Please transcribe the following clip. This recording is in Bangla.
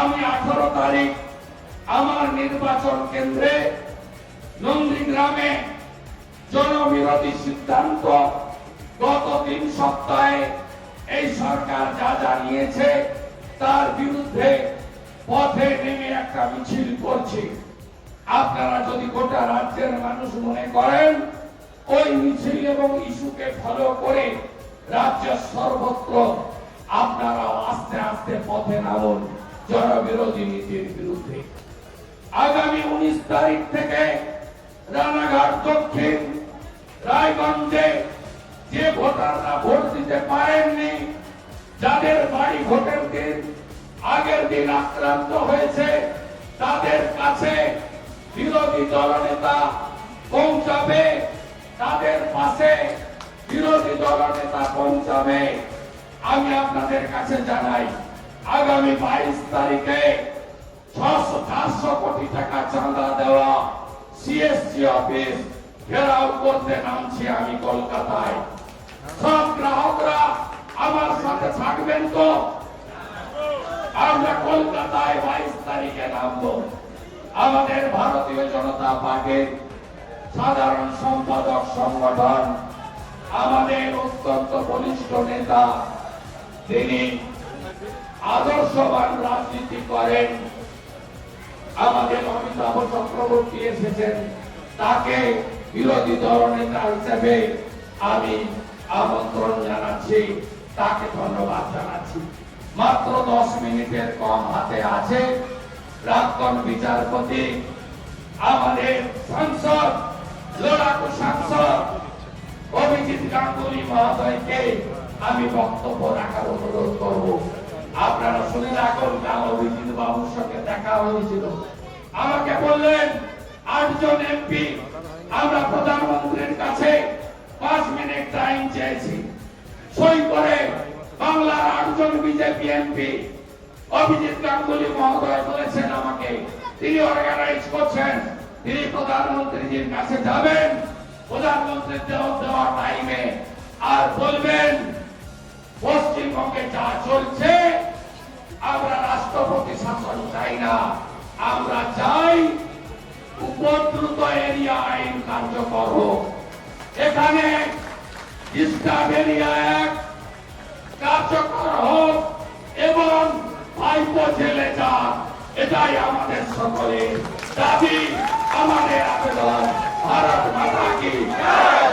আমি আঠারো তারিখ আমার নির্বাচন কেন্দ্রে নন্দীগ্রামে জনবিরোধী সিদ্ধান্ত গত তিন সপ্তাহে এই সরকার যা জানিয়েছে, তার বিরুদ্ধে পথে নেমে একটা মিছিল করছি। আপনারা যদি গোটা রাজ্যের মানুষ মনে করেন, ওই মিছিল এবং ইস্যুকে ফলো করে রাজ্যের সর্বত্র আপনারা আস্তে আস্তে পথে নামুন। জনবিরোধী নীতির বিরুদ্ধে। আগামী উনিশ তারিখ থেকে রানাঘাট দক্ষিণ, রায়গঞ্জে যে ভোটাররা ভোট দিতে পারেননি, যাদের বাড়ি ভোটের দিন আগের দিন আক্রান্ত হয়েছে, তাদের কাছে বিরোধী দলনেতা পৌঁছাবে, তাদের পাশে বিরোধী দলনেতা পৌঁছাবে। আমি আপনাদের কাছে জানাই আগামী বাইশ তারিখে ছশো চারশো কোটি টাকা চাঁদা দেওয়া সিএসসি অফিস ঘেরাও করতে নামছি আমি কলকাতায়। সব গ্রাহকরা আমার সাথে থাকবেন তো? আমরা কলকাতায় বাইশ তারিখে নামবো। আমাদের ভারতীয় জনতা পার্টির সাধারণ সম্পাদক সংগঠন, আমাদের অত্যন্ত বলিষ্ঠ নেতা, তিনি আদর্শবান রাজনীতি করেন। আমাদের অমিতাভ চক্রবর্তী এসেছেন। তাকে বিরোধী দলনেতা হিসেবে আমি আমন্ত্রণ জানাচ্ছি। তাকে ধন্যবাদ জানাচ্ছি। মাত্র দশ মিনিটের কম হাতে আছে। প্রাক্তন বিচারপতি, আমাদের সাংসদ, লড়াকু সাংসদ, অভিজিৎ গাঙ্গুলি মহোদয়কে আমি বক্তব্য রাখার অনুরোধ করব। আপনারা শুনে রাখুন কাল অভিজিৎ বাবুর সঙ্গে দেখা হয়েছিল। আমাকে বললেন, আটজন এমপি, আমরা প্রধানমন্ত্রীর কাছে পাঁচ মিনিট টাইম চেয়েছি। সই করে বাংলার আটজন বিজেপি এমপি, অভিজিৎ গাঙ্গুলি মহোদয় বলেছেন আমাকে, তিনি অর্গানাইজ করছেন, তিনি প্রধানমন্ত্রীজির কাছে যাবেন, প্রধানমন্ত্রীর দেওয়া টাইমে আর বলবেন চাই না। আমরা চাই উপদ্রুত এরিয়া আইন কার্যকর হোক। এখানে ডিস্টার্ব এরিয়া এক কার্যকর হোক এবং ভাইপো জেলে যান এটাই আমাদের সকলের দাবি, আমাদের আবেদন। ভারত মাতা কি!